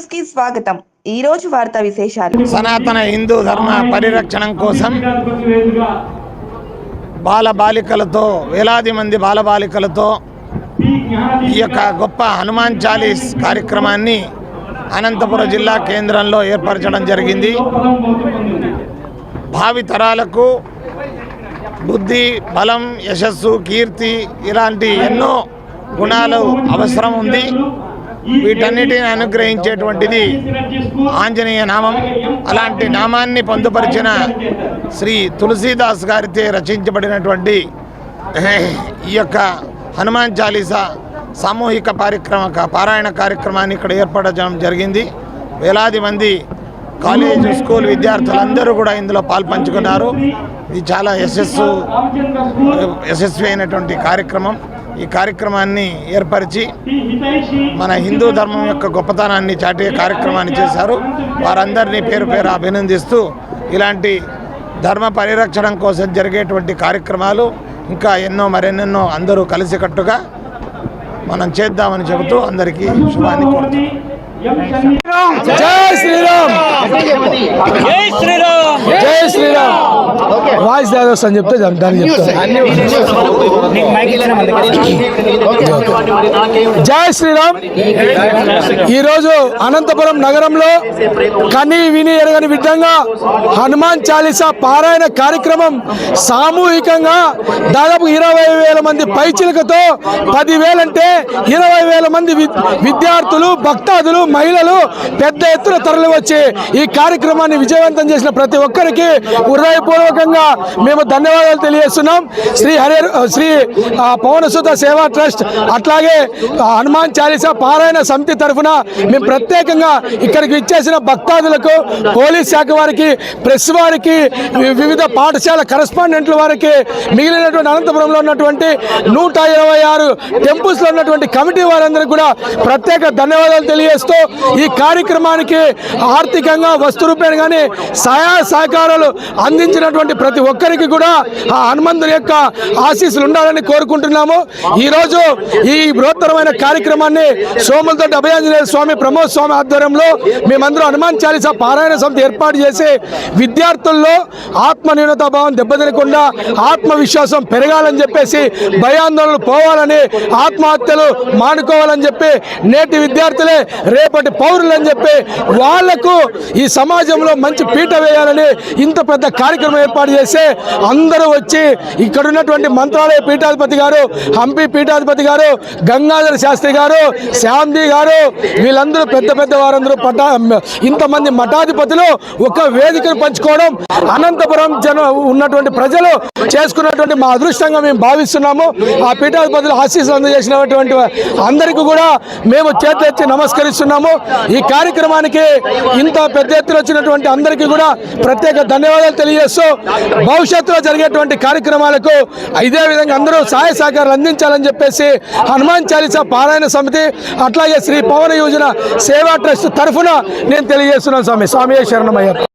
న్యూస్కి స్వాగతం. ఈ రోజు వార్తా విశేషాలు. సనాతన హిందూ ధర్మ పరిరక్షణ కోసం బాలబాలికలతో వేలాది మంది బాలబాలికలతో ఈ యొక్క గొప్ప హనుమాన్ చాలీస్ కార్యక్రమాన్ని అనంతపురం జిల్లా కేంద్రంలో ఏర్పరచడం జరిగింది. భావి తరాలకు బుద్ధి బలం యశస్సు కీర్తి ఇలాంటి ఎన్నో గుణాలు అవసరం ఉంది. వీటన్నిటిని అనుగ్రహించేటువంటిది ఆంజనేయ నామం. అలాంటి నామాన్ని పొందుపరిచిన శ్రీ తులసీదాస్ గారితే రచించబడినటువంటి ఈ యొక్క హనుమాన్ చాలీసా సామూహిక కార్యక్రమ పారాయణ కార్యక్రమాన్ని ఇక్కడ ఏర్పడడం జరిగింది. వేలాది మంది కాలేజ్ స్కూల్ విద్యార్థులందరూ కూడా ఇందులో పాల్పంచుకున్నారు. ఇది చాలా యశస్సు యశస్వి అయినటువంటి కార్యక్రమం. ఈ కార్యక్రమాన్ని ఏర్పరిచి మన హిందూ ధర్మం యొక్క గొప్పతనాన్ని చాటే కార్యక్రమాన్ని చేశారు. వారందరినీ పేరు పేరు అభినందిస్తూ ఇలాంటి ధర్మ పరిరక్షణ కోసం జరిగేటువంటి కార్యక్రమాలు ఇంకా ఎన్నో మరెన్నెన్నో అందరూ కలిసికట్టుగా మనం చేద్దామని చెబుతూ అందరికీ శుభాన్ని కోరుతున్నాం జై శ్రీరామ్! శ్రీరామ్! వాయిస్ దాదోస్ అని చెప్తే దాన్ని చెప్తాను జై శ్రీరామ్. ఈరోజు అనంతపురం నగరంలో కని విని ఎరగని విధంగా హనుమాన్ చాలీసా పారాయణ కార్యక్రమం సామూహికంగా దాదాపు ఇరవై వేల మంది పైచిలకతో పదివేలంటే ఇరవై వేల మంది వి- విద్యార్థులు భక్తాదులు మహిళలు పెద్ద ఎత్తున తరలి వచ్చి ఈ కార్యక్రమాన్ని విజయవంతం చేసిన ప్రతి ఒక్కరికి హృదయపూర్వకంగా మేము ధన్యవాదాలు తెలియజేస్తున్నాం. శ్రీ హరి శ్రీ పవనసుత సేవా ట్రస్ట్ అట్లాగే హనుమాన్ చాలీసా పారాయణ సమితి తరఫున మేము ప్రత్యేకంగా ఇక్కడికి ఇచ్చేసిన భక్తాదులకు పోలీస్ శాఖ వారికి ప్రెస్ వారికి వివిధ పాఠశాల కరస్పాండెంట్ల వారికి మిగిలినటువంటి అనంతపురంలో ఉన్నటువంటి నూట ఇరవై ఆరు టెంపుల్స్లో ఉన్నటువంటి కమిటీ వారందరికీ కూడా ప్రత్యేక ధన్యవాదాలు తెలియజేస్తూ ఈ కార్యక్రమానికి ఆర్థికంగా వస్తు రూపేణ కానీ సహాయ సహకారాలు అందించినటువంటి ప్రతి ఒక్కరికి కూడా ఆ హనుమంతుని యొక్క ఆశీస్సులు ఉండాలని కోరుకుంటున్నాము. ఈరోజు ఈ బృహత్తరమైన కార్యక్రమాన్ని సోములతోటి అభయాంజనేయ స్వామి ప్రమోద్ స్వామి ఆధ్వర్యంలో మేమందరూ హనుమాన్ చాలీసా పారాయణ సమితి ఏర్పాటు చేసి విద్యార్థుల్లో ఆత్మన్యూనతా భావం దెబ్బతినకుండా ఆత్మవిశ్వాసం పెరగాలని చెప్పేసి భయాందోళనలు పోవాలని ఆత్మహత్యలు మానుకోవాలని చెప్పి నేటి విద్యార్థులే రేపటి పౌరులు అని చెప్పి వాళ్ళకు ఈ సమాజంలో మంచి పీట వేయాలని ఇంత పెద్ద కార్యక్రమం ఏర్పాటు చేస్తే అందరూ వచ్చి ఇక్కడ ఉన్నటువంటి మంత్రాలయ పీఠాధిపతి గారు హంపి పీఠాధిపతి గారు గంగాధర శాస్త్రి గారు శాంతి గారు వీళ్ళందరూ పెద్ద పెద్ద వారందరూ పటా ఇంతమంది మఠాధిపతులు ఒక వేదికను పంచుకోవడం అనంతపురం జన ఉన్నటువంటి ప్రజలు చేసుకున్నటువంటి మా అదృష్టంగా మేము భావిస్తున్నాము. ఆ పీఠాధిపతులు ఆశీస్సులు అందజేసినటువంటి అందరికీ కూడా మేము చేతులెత్తి నమస్కరిస్తున్నాము. ఈ కార్యక్రమానికి ఇంత పెద్ద ఎత్తున వచ్చినటువంటి అందరికీ కూడా ప్రత్యేక ధన్యవాదాలు తెలియజేస్తూ భవిష్యత్తులో జరిగేటువంటి కార్యక్రమాలకు ఇదే విధంగా అందరూ సహాయ సహకారాలు అందించాలని చెప్పేసి హనుమాన్ చాలీసా పారాయణ సమితి అట్లాగే శ్రీ పవన యోజన సేవా ట్రస్ట్ తరఫున నేను తెలియజేస్తున్నాను స్వామి. స్వామి శరణమయ్య.